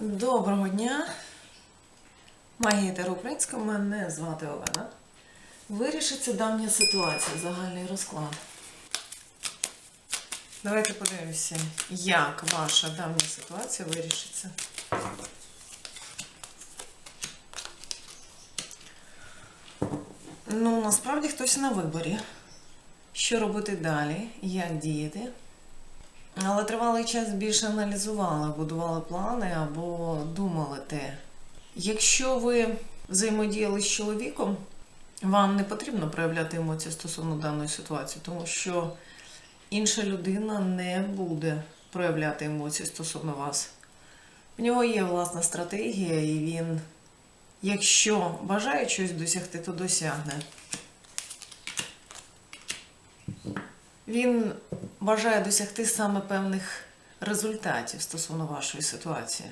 Доброго дня. Магія Українська, мене звати Олена. Вирішиться давня ситуація, загальний розклад. Давайте подивимося, як ваша давня ситуація вирішиться. Ну, насправді хтось на виборі. Що робити далі, як діяти. Але тривалий час більше аналізували, будували плани або думали те. Якщо ви взаємодіяли з чоловіком, вам не потрібно проявляти емоції стосовно даної ситуації, тому що інша людина не буде проявляти емоції стосовно вас. В нього є власна стратегія, і він, якщо бажає щось досягти, то досягне. Він бажає досягти саме певних результатів стосовно вашої ситуації.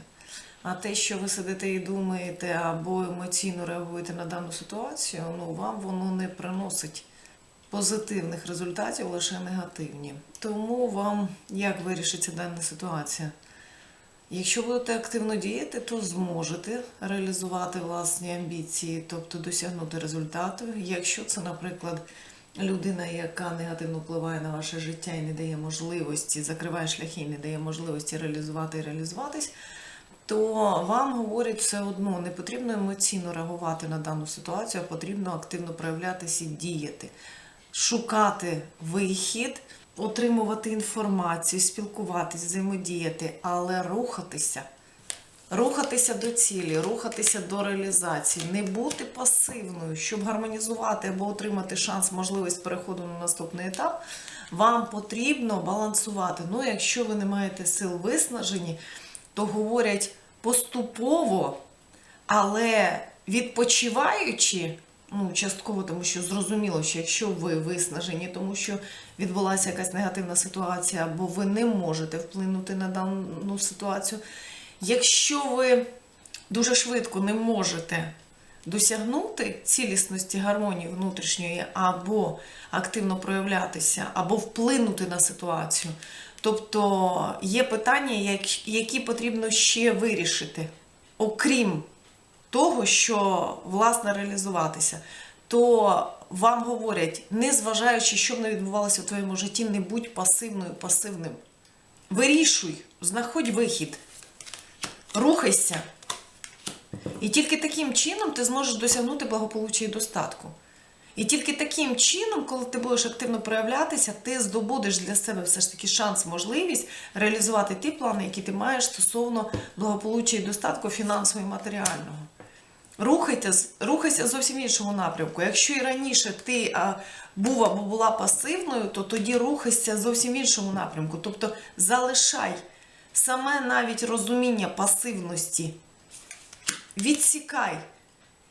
А те, що ви сидите і думаєте або емоційно реагуєте на дану ситуацію, ну вам воно не приносить позитивних результатів, лише негативні. Тому вам як вирішиться дана ситуація? Якщо будете активно діяти, то зможете реалізувати власні амбіції, тобто досягнути результату. Якщо це, наприклад, людина, яка негативно впливає на ваше життя і не дає можливості, закриває шляхи і не дає можливості реалізувати і реалізуватись, то вам говорять все одно, не потрібно емоційно реагувати на дану ситуацію, а потрібно активно проявлятися і діяти, шукати вихід, отримувати інформацію, спілкуватись, взаємодіяти, але рухатися. Рухатися до цілі, рухатися до реалізації, не бути пасивною, щоб гармонізувати або отримати шанс, можливість переходу на наступний етап, вам потрібно балансувати. Ну, якщо ви не маєте сил виснажені, то говорять поступово, але відпочиваючи, ну, частково, тому що зрозуміло, що якщо ви виснажені, тому що відбулася якась негативна ситуація, або ви не можете вплинути на дану ситуацію. Якщо ви дуже швидко не можете досягнути цілісності гармонії внутрішньої, або активно проявлятися, або вплинути на ситуацію, тобто є питання, які потрібно ще вирішити, окрім того, що власне реалізуватися, то вам говорять, незважаючи, що б не відбувалося в твоєму житті, не будь пасивною, пасивним. Вирішуй, знаходь вихід, рухайся. І тільки таким чином ти зможеш досягнути благополуччя і достатку. І тільки таким чином, коли ти будеш активно проявлятися, ти здобудеш для себе все ж таки шанс, можливість реалізувати ті плани, які ти маєш стосовно благополуччя і достатку фінансового і матеріального. Рухайтесь, рухайся зовсім іншому напрямку. Якщо і раніше ти а, був або була пасивною, то тоді рухайся зовсім іншому напрямку. Тобто залишай саме навіть розуміння пасивності, відсікай.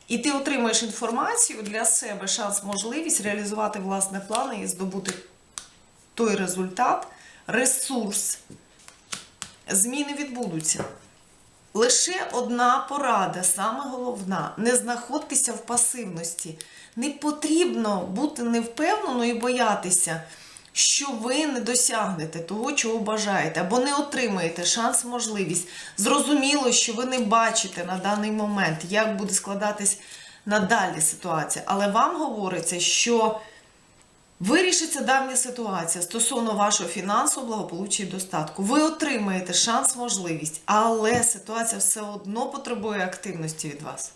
І ти отримаєш інформацію для себе, шанс, можливість реалізувати власне плани і здобути той результат, ресурс. Зміни відбудуться. Лише одна порада, саме головна: не знаходьтеся в пасивності. Не потрібно бути невпевненою і боятися, що ви не досягнете того, чого бажаєте, або не отримаєте шанс, можливість. Зрозуміло, що ви не бачите на даний момент, як буде складатись надалі ситуація. Але вам говориться, що Вирішиться давня ситуація стосовно вашого фінансового благополуччя і достатку. Ви отримаєте шанс, можливість, але ситуація все одно потребує активності від вас,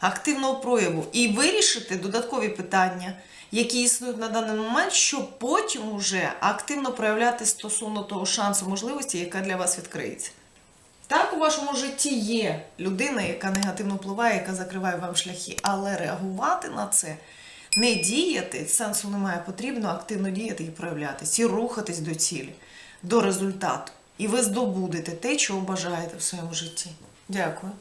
активного прояву. І вирішити додаткові питання, які існують на даний момент, щоб потім уже активно проявляти стосовно того шансу, можливості, яка для вас відкриється. Так, у вашому житті є людина, яка негативно впливає, яка закриває вам шляхи, але реагувати на це. Не діяти сенсу немає, потрібно активно діяти і проявлятись, і рухатись до цілі, до результату. І ви здобудете те, чого бажаєте в своєму житті. Дякую.